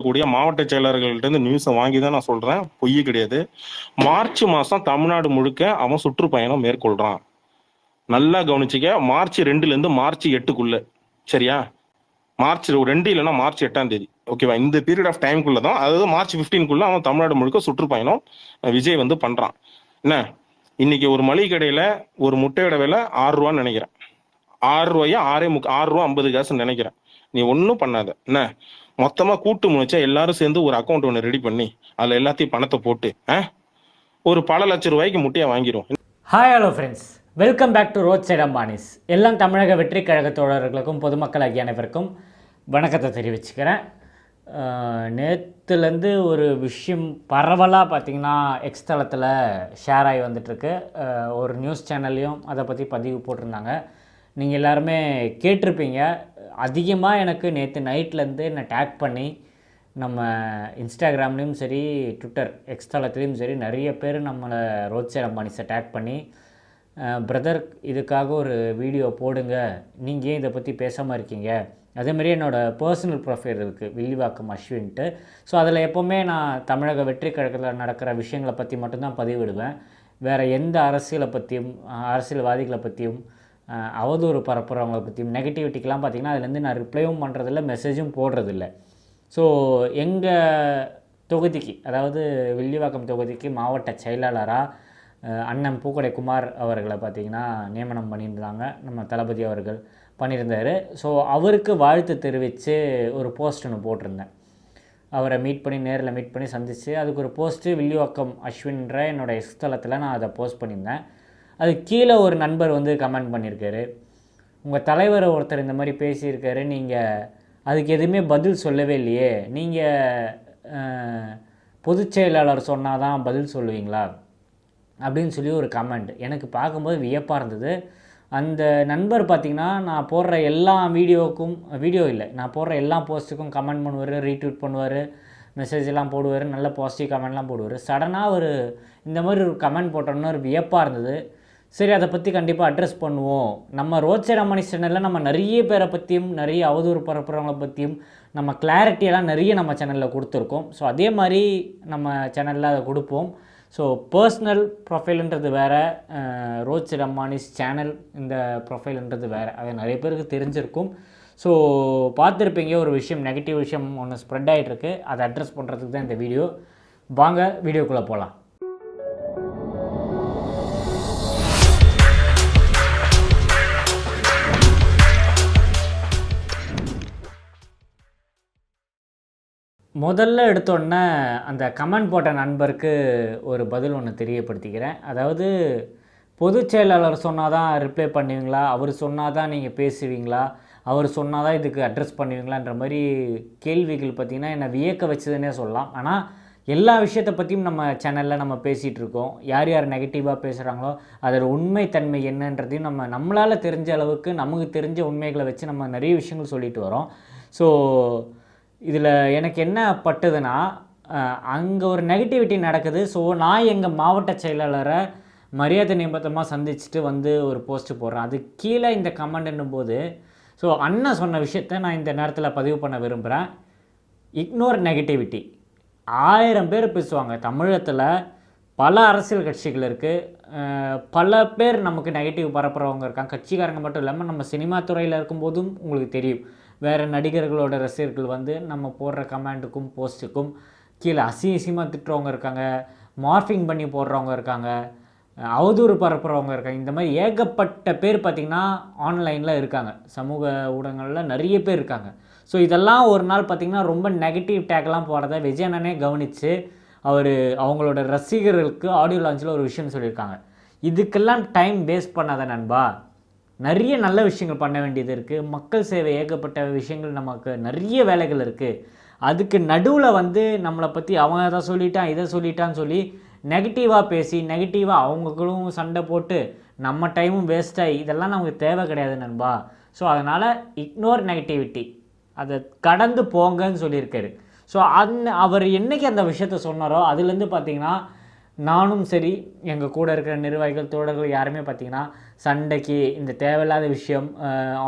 கூடிய மாவட்ட செயலர்கள்ட்ட இருந்து நியூஸை வாங்கி தான் நான் சொல்றேன். பொய் கிடையாது. மார்ச் மாசம் தமிழ்நாடு முழுக்க அவன் சுற்றுப்பயணம் மேற்கொள்றான். நல்லா கவனிச்சுக்க மார்ச் ரெண்டுல இருந்து மார்ச் எட்டுக்குள்ள. சரியா? மார்ச் ரெண்டு இல்லைன்னா மார்ச் எட்டாம் தேதி. ஓகேவா இந்த பீரியட் ஆஃப் டைம்குள்ள தான் அதாவது மார்ச் ஃபிஃப்டீன்குள்ள அவன் தமிழ்நாடு முழுக்க சுற்றுப்பயணம் விஜய் வந்து பண்றான். என்ன? இன்னைக்கு ஒரு மளிகை கடையில ஒரு முட்டையோட விலை ஆறு ரூபான்னு நினைக்கிறேன். ஆறு ரூபாயா ஆறே முக்க ஆறு ரூபா ஐம்பது காசுன்னு நினைக்கிறேன். நீ ஒன்றும் பண்ணாத. என்ன? மொத்தமா கூட்டு முடிச்சா எல்லாரும் சேர்ந்து ஒரு அக்கௌண்ட் ஒன்று ரெடி பண்ணி அதுல எல்லாத்தையும் பணத்தை போட்டு ஆ? ஒரு பல லட்சம் ரூபாய்க்கு முட்டையை வாங்கிடும் hi hello friends welcome back to roadside Ambanis எல்லாம் தமிழக வெற்றி கழக தோழர்களுக்கும் பொதுமக்கள் ஆகிய அனைவருக்கும் வணக்கத்தை தெரிவிச்சுக்கிறேன். நேற்றுலேருந்து ஒரு விஷயம் பரவலாக பார்த்தீங்கன்னா எக்ஸ் தளத்தில் ஷேர் ஆகி வந்துட்டுருக்கு. ஒரு நியூஸ் சேனல்லையும் அதை பற்றி பதிவு போட்டிருந்தாங்க. நீங்கள் எல்லாருமே கேட்டிருப்பீங்க. அதிகமாக எனக்கு நேற்று நைட்லேருந்து என்னை டேக் பண்ணி நம்ம இன்ஸ்டாகிராம்லேயும் சரி ட்விட்டர் எக்ஸ்தளத்துலேயும் சரி நிறைய பேர் நம்மளை ரோட் சைட் அம்பானிஸை டேக் பண்ணி பிரதர் இதுக்காக ஒரு வீடியோ போடுங்க. நீங்கள் ஏன் இதை பற்றி பேசாமல் இருக்கீங்க? அதேமாதிரி என்னோடய பர்சனல் ப்ரொஃபைல் இருக்குது வில்லிவாக்கம் அஸ்வின்ட்டு. ஸோ அதில் எப்போவுமே நான் தமிழக வெற்றி கழகத்தில் நடக்கிற விஷயங்களை பற்றி மட்டும்தான் பதிவிடுவேன். வேறு எந்த அரசியலை பற்றியும் அரசியல்வாதிகளை பற்றியும் அவதூறு பரப்புகிறவங்களை பற்றியும் நெகட்டிவிட்டிக்கெலாம் பார்த்திங்கன்னா அதுலேருந்து நான் ரிப்ளையும் பண்ணுறதில்ல மெசேஜும் போடுறதில்ல. ஸோ எங்கள் தொகுதிக்கு அதாவது வில்லிவாக்கம் தொகுதிக்கு மாவட்ட செயலாளராக அண்ணன் பூக்கடை குமார் அவர்களை பார்த்திங்கன்னா நியமனம் பண்ணியிருந்தாங்க. நம்ம தளபதி அவர்கள் பண்ணியிருந்தார். ஸோ அவருக்கு வாழ்த்து தெரிவித்து ஒரு போஸ்ட் ஒன்று போட்டிருந்தேன். அவரை மீட் பண்ணி நேரில் மீட் பண்ணி சந்தித்து அதுக்கு ஒரு போஸ்ட்டு வில்லிவாக்கம் அஸ்வின்ற என்னோட எக்ஸ்தலத்தில் நான் அதை போஸ்ட் பண்ணியிருந்தேன். அது கீழே ஒரு நண்பர் வந்து கமெண்ட் பண்ணியிருக்காரு. உங்கள் தலைவர் ஒருத்தர் இந்த மாதிரி பேசியிருக்காரு நீங்கள் அதுக்கு எதுவுமே பதில் சொல்லவே இல்லையே. நீங்கள் பொதுச் செயலாளர் சொன்னால் தான் பதில் சொல்லுவீங்களா? அப்படின்னு சொல்லி ஒரு கமெண்ட் எனக்கு பார்க்கும்போது வியப்பாக இருந்தது. அந்த நண்பர் பார்த்திங்கன்னா நான் போடுற எல்லா வீடியோவுக்கும் வீடியோ இல்லை நான் போடுற எல்லா போஸ்ட்டுக்கும் கமெண்ட் பண்ணுவார் ரீட்வீட் பண்ணுவார் மெசேஜ் எல்லாம் போடுவார் நல்ல பாசிட்டிவ் கமெண்ட்லாம் போடுவார். சடனாக ஒரு இந்த மாதிரி ஒரு கமெண்ட் போட்டோன்னு ஒரு வியப்பாக இருந்தது. சரி அதை பற்றி கண்டிப்பாக அட்ரஸ் பண்ணுவோம். நம்ம ரோட் சைட் அம்மணி சேனலில் நம்ம நிறைய பேரை பற்றியும் நிறைய அவதூறு பரப்புறவங்கள பற்றியும் நம்ம கிளாரிட்டியெல்லாம் நிறைய நம்ம சேனலில் கொடுத்துருக்கோம். ஸோ அதே மாதிரி நம்ம சேனலில் அதை கொடுப்போம். ஸோ பர்சனல் ப்ரொஃபைல்ன்றது வேறு ரோட் சைட் அம்மானிஸ் சேனல் இந்த ப்ரொஃபைல்ன்றது வேறு. அது நிறைய பேருக்கு தெரிஞ்சிருக்கும். ஸோ பார்த்துருப்பீங்க ஒரு விஷயம் நெகட்டிவ் விஷயம் ஒன்று ஸ்ப்ரெட் ஆகிட்டுருக்கு அதை அட்ரஸ் பண்ணுறதுக்கு தான் இந்த வீடியோ வாங்க வீடியோக்குள்ளே போகலாம் முதல்ல எடுத்தோடனே அந்த கமெண்ட் போட்ட நண்பருக்கு ஒரு பதில் ஒன்று தெரியப்படுத்திக்கிறேன். அதாவது பொதுச் செயலாளர் சொன்னால் தான் ரிப்ளை பண்ணுவீங்களா? அவர் சொன்னால் தான் நீங்கள் பேசுவீங்களா? அவர் சொன்னால் தான் இதுக்கு அட்ரஸ் பண்ணுவீங்களான்ற மாதிரி கேள்விகள் பார்த்திங்கன்னா என்னை வியக்க வச்சதுன்னே சொல்லலாம். ஆனால் எல்லா விஷயத்தை பற்றியும் நம்ம சேனலில் நம்ம பேசிகிட்டு இருக்கோம். யார் யார் நெகட்டிவாக பேசுகிறாங்களோ அதோட உண்மைத்தன்மை என்னன்றதையும் நம்ம நம்மளால் தெரிஞ்ச அளவுக்கு நமக்கு தெரிஞ்ச உண்மைகளை வச்சு நம்ம நிறைய விஷயங்கள் சொல்லிட்டு வரோம். ஸோ இதில் எனக்கு என்ன பட்டுதுன்னா அங்கே ஒரு நெகட்டிவிட்டி நடக்குது. ஸோ நான் எங்கள் மாவட்ட செயலாளரை மரியாதை நிமித்தமாக சந்திச்சுட்டு வந்து ஒரு போஸ்ட்டு போடுறேன். அது கீழே இந்த கமெண்ட்னும் போது ஸோ அண்ணன் சொன்ன விஷயத்த நான் இந்த நேரத்தில் பதிவு பண்ண விரும்புகிறேன் இக்னோர் நெகட்டிவிட்டி ஆயிரம் பேர் பேசுவாங்க. தமிழகத்தில் பல அரசியல் கட்சிகள் இருக்குது பல பேர் நமக்கு நெகட்டிவ் பரப்புகிறவங்க இருக்காங்க. கட்சிக்காரங்க மட்டும் இல்லாமல் நம்ம சினிமா துறையில் இருக்கும்போதும் உங்களுக்கு தெரியும். வேறு நடிகர்களோட ரசிகர்கள் வந்து நம்ம போடுற கமெண்ட்டுக்கும் போஸ்ட்டுக்கும் கீழே அசிங்கமாக திட்டுறவங்க இருக்காங்க மார்ஃபிங் பண்ணி போடுறவங்க இருக்காங்க அவதூறு பரப்புகிறவங்க இருக்காங்க. இந்த மாதிரி ஏகப்பட்ட பேர் பார்த்திங்கன்னா ஆன்லைனில் இருக்காங்க. சமூக ஊடகங்களில் நிறைய பேர் இருக்காங்க. ஸோ இதெல்லாம் ஒரு நாள் பார்த்திங்கன்னா ரொம்ப நெகட்டிவ் டேக்லாம் போடுறத விஜய் கவனித்து அவர் அவங்களோட ரசிகர்களுக்கு ஆடியோ லான்ச்சில் ஒரு விஷயம் சொல்லியிருக்காங்க. இதுக்கெல்லாம் டைம் வேஸ்ட் பண்ணாத நண்பா. நிறைய நல்ல விஷயங்கள் பண்ண வேண்டியது இருக்குது மக்கள் சேவை ஏகப்பட்ட விஷயங்கள் நமக்கு நிறைய வேலைகள் இருக்குது அதுக்கு நடுவில் வந்து நம்மளை பற்றி அவன் அதை சொல்லிட்டான் இதை சொல்லிட்டான்னு சொல்லி நெகட்டிவாக பேசி நெகட்டிவாக அவங்களும் சண்டை போட்டு நம்ம டைமும் வேஸ்ட்டாகி இதெல்லாம் நமக்கு தேவை கிடையாது நண்பா. ஸோ அதனால் இக்னோர் நெகட்டிவிட்டி அதை கடந்து போங்கன்னு சொல்லியிருக்காரு. ஸோ அந் அவர் என்னைக்கு அந்த விஷயத்த சொன்னாரோ அதுலேருந்து பார்த்தீங்கன்னா நானும் சரி எங்கள் கூட இருக்கிற நிர்வாகிகள் தோழர்கள் யாருமே பார்த்தீங்கன்னா சண்டைக்கு இந்த தேவையில்லாத விஷயம்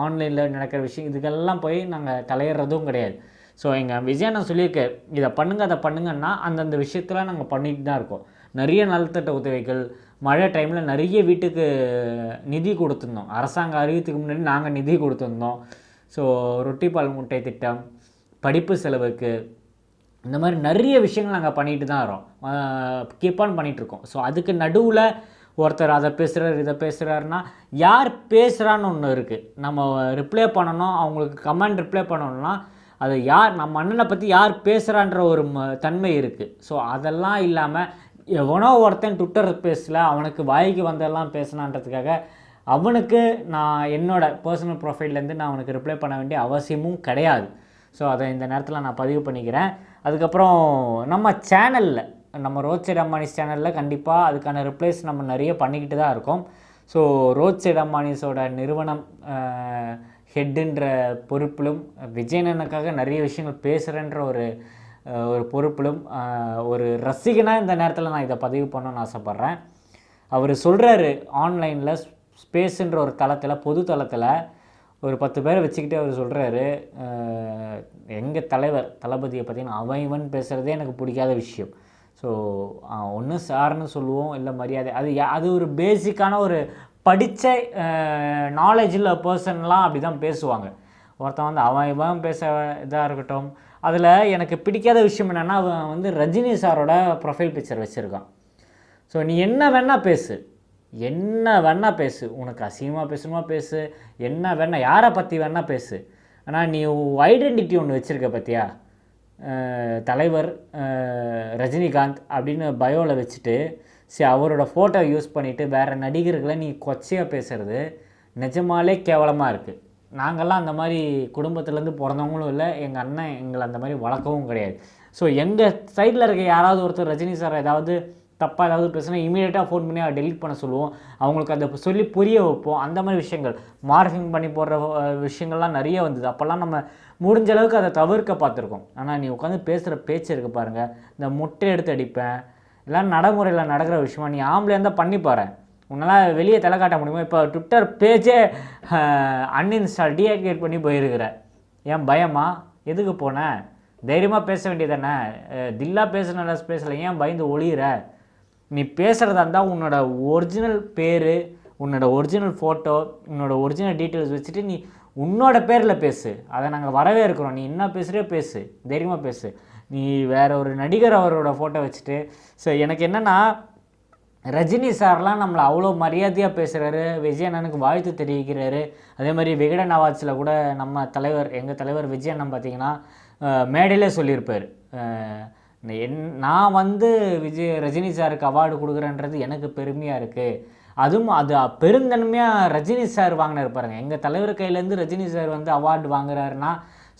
ஆன்லைனில் நடக்கிற விஷயம் இதுக்கெல்லாம் போய் நாங்கள் தலையிடுறதும் கிடையாது. ஸோ எங்கள் விஜயண்ணன் சொல்லியிருக்கேன் இதை பண்ணுங்க அதை பண்ணுங்கன்னா அந்தந்த விஷயத்தில் நாங்கள் பண்ணிட்டு தான் இருக்கோம். நிறைய நலத்திட்ட உதவிகள் மழை டைமில் நிறைய வீட்டுக்கு நிதி கொடுத்துருந்தோம். அரசாங்க அறிவித்துக்கு முன்னாடி நாங்கள் நிதி கொடுத்துருந்தோம். ஸோ ரொட்டி பால் முட்டை திட்டம் படிப்பு செலவுக்கு இந்த மாதிரி நிறைய விஷயங்கள் நாங்கள் பண்ணிட்டு தான் வரோம். கீப் ஆன் பண்ணிகிட்ருக்கோம் ஸோ அதுக்கு நடுவில் ஒருத்தர் அதை பேசுகிறார் இதை பேசுகிறாருன்னா யார் பேசுகிறான்னு ஒன்று இருக்குது நம்ம ரிப்ளை பண்ணணும் அவங்களுக்கு கமெண்ட் ரிப்ளை பண்ணணும்னா அது யார் நம்ம அண்ணனை பற்றி யார் பேசுகிறான்ற ஒரு தன்மை இருக்குது ஸோ அதெல்லாம் இல்லாமல் எவனோ ஒருத்தன் ட்விட்டர் பேசல அவனுக்கு வாய்க்கு வந்தெல்லாம் பேசினான்றதுக்காக அவனுக்கு நான் என்னோடய பர்சனல் ப்ரொஃபைல்லேருந்து நான் அவனுக்கு ரிப்ளை பண்ண வேண்டிய அவசியமும் கிடையாது. ஸோ அதை இந்த நேரத்தில் நான் பதிவு பண்ணிக்கிறேன். அதுக்கப்புறம் நம்ம சேனலில் நம்ம ரோட் சைடு அம்மானிஸ் சேனலில் கண்டிப்பாக அதுக்கான ரிப்ளேஸ் நம்ம நிறைய பண்ணிக்கிட்டு தான் இருக்கோம். ஸோ ரோட் சைடு அம்மானிஸோட நிறுவனம் ஹெட்டுன்ற பொறுப்பிலும் விஜயனனுக்காக நிறைய விஷயங்கள் பேசுகிறேன்ற ஒரு ஒரு பொறுப்பிலும் ஒரு ரசிகனாக இந்த நேரத்தில் நான் இதை பதிவு பண்ணணும்னு ஆசைப்பட்றேன். அவர் சொல்கிறாரு ஆன்லைனில் ஸ்பேஸுன்ற ஒரு தளத்தில் பொது தளத்தில் ஒரு பத்து பேரை வச்சுக்கிட்டு அவர் சொல்கிறாரு எங்கள் தலைவர் தளபதியை பார்த்தீங்கன்னா அவன் இவன் பேசுகிறதே எனக்கு பிடிக்காத விஷயம். ஸோ ஒன்று சார்னு சொல்லுவோம் இல்லை மரியாதை. அது அது ஒரு பேசிக்கான ஒரு படித்த நாலேஜில் பர்சன்லாம் அப்படி தான் பேசுவாங்க. ஒருத்தன் வந்து அவன் இவன் பேச இதாக இருக்கட்டும். அதில் எனக்கு பிடிக்காத விஷயம் என்னென்னா அவன் வந்து ரஜினி சாரோட ப்ரொஃபைல் பிக்சர் வச்சுருக்கான். ஸோ நீ என்ன வேணால் பேசு. என்ன வேணால் பேசு. உனக்கு அசிங்கமாக பேசணுமா பேசு. என்ன வேணால் யாரை பற்றி வேணால் பேசு. ஆனால் நீ ஐடென்டிட்டி ஒன்று வச்சுருக்க பார்த்தியா தலைவர் ரஜினிகாந்த் அப்படின்னு பயோவில் வச்சுட்டு சரி அவரோட ஃபோட்டோ யூஸ் பண்ணிவிட்டு வேறு நடிகர்களை நீ கொச்சையாக பேசுகிறது நிஜமாலே கேவலமாக இருக்குது நாங்கள்லாம் அந்த மாதிரி குடும்பத்துலேருந்து பிறந்தவங்களும் இல்லை. எங்கள் அண்ணன் எங்களை அந்த மாதிரி வளர்க்கவும் கிடையாது. ஸோ எங்கள் சைடில் இருக்க யாராவது ஒருத்தர் ரஜினி சார் ஏதாவது தப்பாக ஏதாவது பேசினா இமீடியட்டாக ஃபோன் பண்ணி அதை டெலிட் பண்ண சொல்லுவோம். அவங்களுக்கு அதை சொல்லி புரிய வைப்போம். அந்த மாதிரி விஷயங்கள். மார்ஃபிங் பண்ணி போடுற விஷயங்கள்லாம் நிறைய வந்தது. அப்போல்லாம் நம்ம முடிஞ்ச அளவுக்கு அதை தவிர்க்க பார்த்துருக்கோம். ஆனால் நீ உட்காந்து பேசுகிற பேச்சு இருக்குது பாருங்கள் இந்த முட்டை எடுத்து அடிப்பேன். எல்லாம் நடைமுறையில் நடக்கிற விஷயமா நீ ஆம்பளை இருந்தால் பண்ணி உன்னால் வெளியே தலை காட்ட முடியுமா? இப்போ ட்விட்டர் பேஜே அன்இன்ஸ்டால் டீஆக்டிவேட் பண்ணி போயிருக்கிற. ஏன் பயமா? எதுக்கு போனேன் தைரியமாக பேச வேண்டியதானே தில்லா பேசுனால பேசலை. ஏன் பயந்து ஒளியிற? நீ பேசுகிறதா இருந்தால் உன்னோட ஒரிஜினல் பேர் உன்னோட ஒரிஜினல் ஃபோட்டோ உன்னோட ஒரிஜினல் டீட்டெயில்ஸ் வச்சுட்டு நீ உன்னோட பேரில் பேசு. அதை நாங்கள் வரவே இருக்கிறோம் நீ என்ன பேசுகிறியோ பேசு. தைரியமாக பேசு. நீ வேற ஒரு நடிகர் அவரோட ஃபோட்டோ வச்சுட்டு ஸோ எனக்கு என்னென்னா ரஜினி சார்லாம் நம்மளை அவ்வளோ மரியாதையாக பேசுகிறாரு விஜய் அண்ணனுக்கு வாழ்த்து தெரிவிக்கிறாரு. அதே மாதிரி விகடன் அவார்ட்ஸில் கூட நம்ம தலைவர் எங்கள் தலைவர் விஜய் அண்ணன் பார்த்தீங்கன்னா மேடையிலே சொல்லியிருப்பார். என் நான் வந்து விஜய் ரஜினி சாருக்கு அவார்டு கொடுக்குறேன்றது எனக்கு பெருமையாக இருக்குது அதுவும் அது பெருந்தன்மையாக ரஜினி சார் வாங்கினார் பாருங்க. எங்கள் தலைவர் கையிலேருந்து ரஜினி சார் வந்து அவார்டு வாங்குறாருன்னா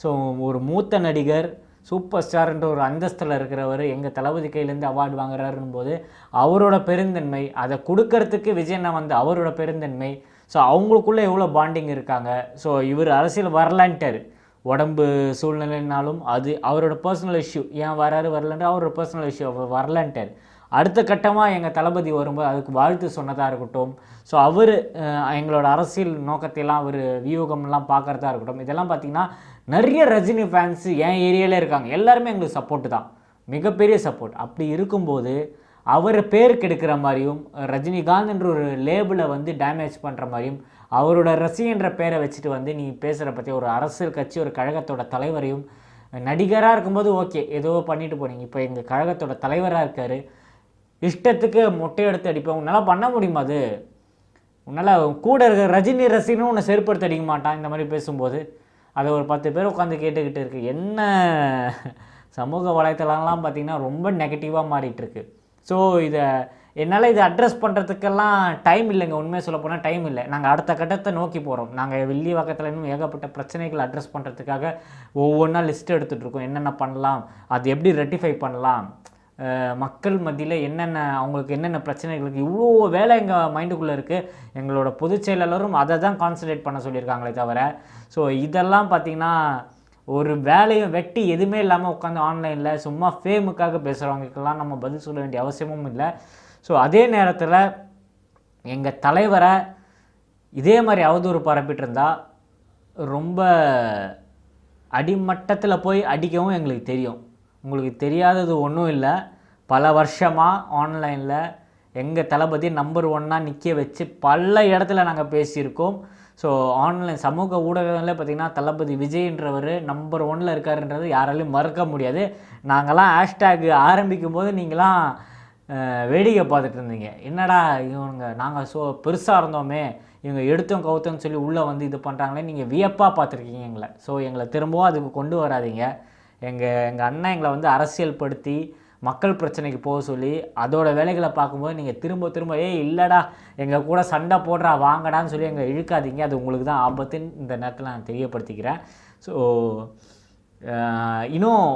ஸோ ஒரு மூத்த நடிகர் சூப்பர் ஸ்டார்ன்ற ஒரு அந்தஸ்தில் இருக்கிறவர் எங்கள் தளபதி கையிலேருந்து அவார்டு வாங்குறாருன்னு போது அவரோட பெருந்தன்மை அதை கொடுக்கறதுக்கு விஜயண்ணா வந்து அவரோட பெருந்தன்மை ஸோ அவங்களுக்குள்ளே எவ்வளோ பாண்டிங் இருக்காங்க. ஸோ இவர் அரசியல் வரலான்ட்டார். உடம்பு சூழ்நிலைனாலும் அது அவரோட பர்சனல் இஷ்யூ ஏன் வராரு வரலன்ற அவரோட பர்சனல் இஷ்யூ அவர் வரலன்ட்டார். அடுத்த கட்டமாக எங்கள் தளபதி வரும்போது அதுக்கு வாழ்த்து சொன்னதாக இருக்கட்டும். ஸோ அவர் எங்களோட அரசியல் நோக்கத்தையெல்லாம் அவர் வியூகம்லாம் பார்க்குறதா இருக்கட்டும். இதெல்லாம் பார்த்தீங்கன்னா நிறைய ரஜினி ஃபேன்ஸு என் ஏரியாவில் இருக்காங்க. எல்லாருமே எங்களுக்கு சப்போர்ட்டு தான். மிகப்பெரிய சப்போர்ட் அப்படி இருக்கும்போது அவர் பேர் கெடுக்கிற மாதிரியும் ரஜினிகாந்த் என்ற ஒரு லேபிளை வந்து டேமேஜ் பண்ணுற மாதிரியும் அவரோட ரசிகன்ற பேரை வச்சுட்டு வந்து நீ பேசுகிற பற்றி ஒரு அரசியல் கட்சி ஒரு கழகத்தோட தலைவரையும் நடிகராக இருக்கும்போது ஓகே ஏதோ பண்ணிட்டு போனீங்க. இப்போ எங்கள் கழகத்தோட தலைவராக இருக்கார். இஷ்டத்துக்கு மொட்டை எடுத்து அடிப்பேன். உன்னால் பண்ண முடியுமா அது? உன்னால் கூட இருக்கிற ரஜினி ரசிகனும் உன்னை செருப்படுத்த அடிக்க மாட்டான். இந்த மாதிரி பேசும்போது அதை ஒரு பத்து பேர் உட்காந்து கேட்டுக்கிட்டு இருக்கு. என்ன சமூக வலைத்தளம்லாம் பார்த்திங்கன்னா ரொம்ப நெகட்டிவாக மாறிட்டுருக்கு ஸோ இதை என்னால் இதை அட்ரஸ் பண்ணுறதுக்கெல்லாம் டைம் இல்லைங்க. உண்மையாக சொல்ல போனால் டைம் இல்லை. நாங்கள் அடுத்த கட்டத்தை நோக்கி போகிறோம் நாங்கள் வெள்ளி பக்கத்தில் இன்னும் ஏகப்பட்ட பிரச்சனைகளை அட்ரஸ் பண்ணுறதுக்காக ஒவ்வொன்றா லிஸ்ட் எடுத்துகிட்ருக்கோம் என்னென்ன பண்ணலாம்? அது எப்படி ரெட்டிஃபை பண்ணலாம்? மக்கள் மத்தியில் என்னென்ன அவங்களுக்கு என்னென்ன பிரச்சனைகளுக்கு இவ்வளோ வேலை எங்கள் மைண்டுக்குள்ளே இருக்குது எங்களோட பொதுச் செயலாளரும் அதை தான் கான்சன்ட்ரேட் பண்ண சொல்லியிருக்காங்களே தவிர ஸோ இதெல்லாம் பார்த்திங்கன்னா ஒரு வேலையும் வெட்டி எதுவுமே இல்லாமல் உட்காந்து ஆன்லைனில் சும்மா ஃபேமுக்காக பேசுகிறவங்களுக்கெல்லாம் நம்ம பதில் சொல்ல வேண்டிய அவசியமும் இல்லை. ஸோ அதே நேரத்தில் எங்கள் தலைவரை இதே மாதிரி அவதூறு பரப்பிட்டு ரொம்ப அடிமட்டத்தில் போய் அடிக்கவும் எங்களுக்கு தெரியும். உங்களுக்கு தெரியாதது ஒன்றும் இல்லை. பல வருஷமாக ஆன்லைனில் எங்கள் தளபதி நம்பர் ஒன்னாக நிற்க வச்சு பல இடத்துல நாங்கள் பேசியிருக்கோம். ஸோ ஆன்லைன் சமூக ஊடகங்களில் பார்த்திங்கன்னா தளபதி விஜய்ன்றவர் நம்பர் ஒன்னில் இருக்காருன்றது யாராலையும் மறக்க முடியாது. நாங்கள்லாம் ஹேஷ்டேக் ஆரம்பிக்கும் போது நீங்களாம் வேடிக்கை பார்த்துட்டு இருந்தீங்க. என்னடா இவங்க நாங்கள் ஸோ பெருசாக இருந்தோமே இவங்க எடுத்தோம் கவுத்தோம்னு சொல்லி உள்ளே வந்து இது பண்ணுறாங்களே நீங்கள் வியப்பாக பார்த்துருக்கீங்க எங்களை. ஸோ எங்களை திரும்பவும் அதுக்கு கொண்டு வராதீங்க. எங்கள் எங்கள் அண்ணன் எங்களை வந்து அரசியல்படுத்தி மக்கள் பிரச்சனைக்கு போக சொல்லி அதோட வேலைகளை பார்க்கும்போது நீங்கள் திரும்ப திரும்ப ஏய் இல்லைடா எங்கள் கூட சண்டை போடுறா வாங்கடான்னு சொல்லி எங்களை இழுக்காதீங்க. அது உங்களுக்கு தான் ஆபத்துன்னு இந்த நேரத்தில் நான் தெரியப்படுத்திக்கிறேன். ஸோ இன்னும்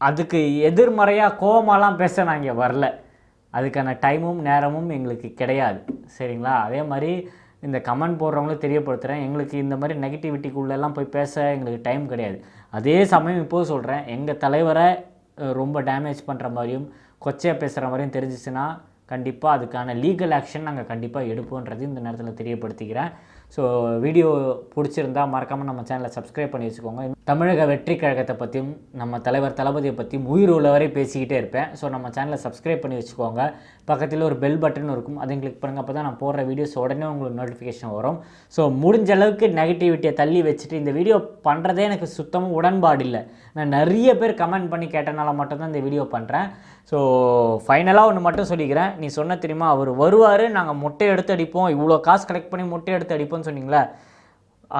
அதுக்கு எதிர்மறையாக கோபமாலாம் பேச நான் இங்கே வரல. அதுக்கான டைமும் நேரமும் எங்களுக்கு கிடையாது. சரிங்களா? அதே மாதிரி இந்த கமெண்ட் போடுறவங்களும் தெரியப்படுத்துகிறேன் எங்களுக்கு இந்த மாதிரி நெகட்டிவிட்டிக்குள்ளெல்லாம் போய் பேச எங்களுக்கு டைம் கிடையாது. அதே சமயம் இப்போது சொல்கிறேன் எங்கள் தலைவரை ரொம்ப டேமேஜ் பண்ணுற மாதிரியும் கொச்சையாக பேசுகிற மாதிரியும் தெரிஞ்சிச்சுன்னா கண்டிப்பாக அதுக்கான லீகல் ஆக்ஷன் நாங்கள் கண்டிப்பாக எடுப்போன்றது இந்த நேரத்தில் தெரியப்படுத்திக்கிறேன். ஸோ வீடியோ பிடிச்சிருந்தா மறக்காமல் நம்ம சேனலை சப்ஸ்கிரைப் பண்ணி வச்சுக்கோங்க. தமிழக வெற்றி கழகத்தை பற்றியும் நம்ம தலைவர் தளபதியை பற்றியும் உயிர் உள்ளவரை பேசிக்கிட்டே இருப்பேன். ஸோ நம்ம சேனலை சப்ஸ்கிரைப் பண்ணி வச்சுக்கோங்க. பக்கத்தில் ஒரு பெல் பட்டன் இருக்கும். அதையும் கிளிக் பண்ணுங்கள் அப்போ தான் நான் போடுற வீடியோஸ் உடனே உங்களுக்கு நோட்டிஃபிகேஷன் வரும். ஸோ முடிஞ்ச அளவுக்கு நெகட்டிவிட்டியை தள்ளி வச்சுட்டு இந்த வீடியோ பண்ணுறதே எனக்கு சுத்தமாக உடன்பாடு இல்லை. நான் நிறைய பேர் கமெண்ட் பண்ணி கேட்டனால மட்டும்தான் இந்த வீடியோ பண்ணுறேன் ஸோ ஃபைனலாக ஒன்று மட்டும் சொல்லிக்கிறேன். நீ சொன்ன தெரியுமா? அவர் வருவார். நாங்கள் மொட்டை எடுத்து அடிப்போம். இவ்வளோ காசு கலெக்ட் பண்ணி மொட்டை எடுத்து அடிப்போம்னு சொன்னீங்களே.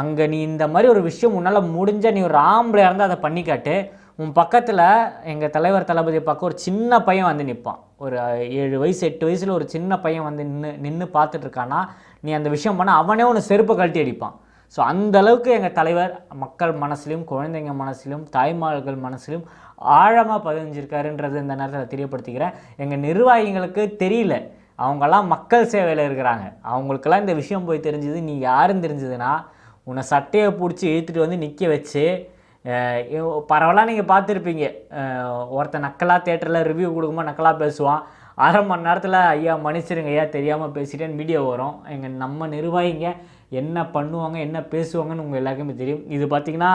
அங்கே நீ இந்த மாதிரி ஒரு விஷயம் உன்னால் முடிஞ்ச நீ ஒரு ஆம்பளையாக இருந்தால் அதை பண்ணிக்காட்டு உன் பக்கத்தில் எங்கள் தலைவர் தளபதி பக்கம் ஒரு சின்ன பையன் வந்து நிற்பான் ஒரு ஏழு வயசு எட்டு வயசில் ஒரு சின்ன பையன் வந்து நின்று நின்று பார்த்துட்ருக்கான்னா நீ அந்த விஷயம் பண்ணால் அவனே உன்னை செருப்பை கழட்டி அடிப்பான். ஸோ அந்த அளவுக்கு எங்கள் தலைவர் மக்கள் மனசுலையும் குழந்தைங்க மனசிலும் தாய்மார்கள் மனசிலும் ஆழமாக பதிஞ்சிருக்காருன்றது இந்த நேரத்தில் தெரியப்படுத்திக்கிறேன். எங்கள் நிர்வாகிகளுக்கு தெரியல. அவங்கெல்லாம் மக்கள் சேவையில் இருக்கிறாங்க. அவங்களுக்கெல்லாம் இந்த விஷயம் போய் தெரிஞ்சது நீ யாருன்னு தெரிஞ்சதுன்னா உன்னை சட்டையை பிடிச்சி இழுத்துட்டு வந்து நிற்க வச்சு பரவலாக நீங்கள் பார்த்துருப்பீங்க. ஒருத்தன் நக்கலாக தேட்டரில் ரிவ்யூ கொடுக்கும்போது நக்கலாக பேசுவான். அரை மணி நேரத்தில் ஐயா மன்னிச்சிருங்க ஐயா தெரியாமல் பேசிட்டேன்னு வீடியோ வரும். எங்கள் நம்ம நிர்வாகிங்க என்ன பண்ணுவாங்க என்ன பேசுவாங்கன்னு உங்கள் எல்லாருக்குமே தெரியும். இது பார்த்தீங்கன்னா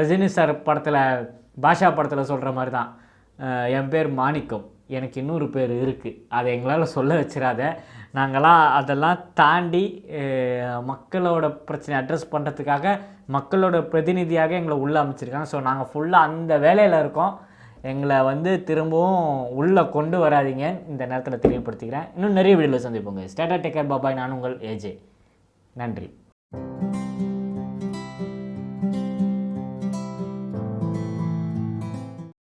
ரஜினி சார் படத்தில் பாஷா படத்தில் சொல்கிற மாதிரி தான் என் பேர் மாணிக்கம். எனக்கு இன்னொரு பேர் இருக்குது அதை எங்களால் சொல்ல வச்சிடாத. நாங்களாம் அதெல்லாம் தாண்டி மக்களோட பிரச்சனை அட்ரஸ் பண்ணுறதுக்காக மக்களோட பிரதிநிதியாக எங்களை உள்ளே அமைச்சிருக்காங்க. ஸோ நாங்கள் ஃபுல்லாக அந்த வேலையில் இருக்கோம். எங்களை வந்து திரும்பவும் உள்ளே கொண்டு வராதீங்க. இந்த நேரத்தில் தெளிவுபடுத்திக்கிறேன். இன்னும் நிறைய வீடியோவில் சந்திப்போங்க ஸ்டேட்டா டேக்கர் பாபாய் நான் உங்கள் ஏஜே நன்றி.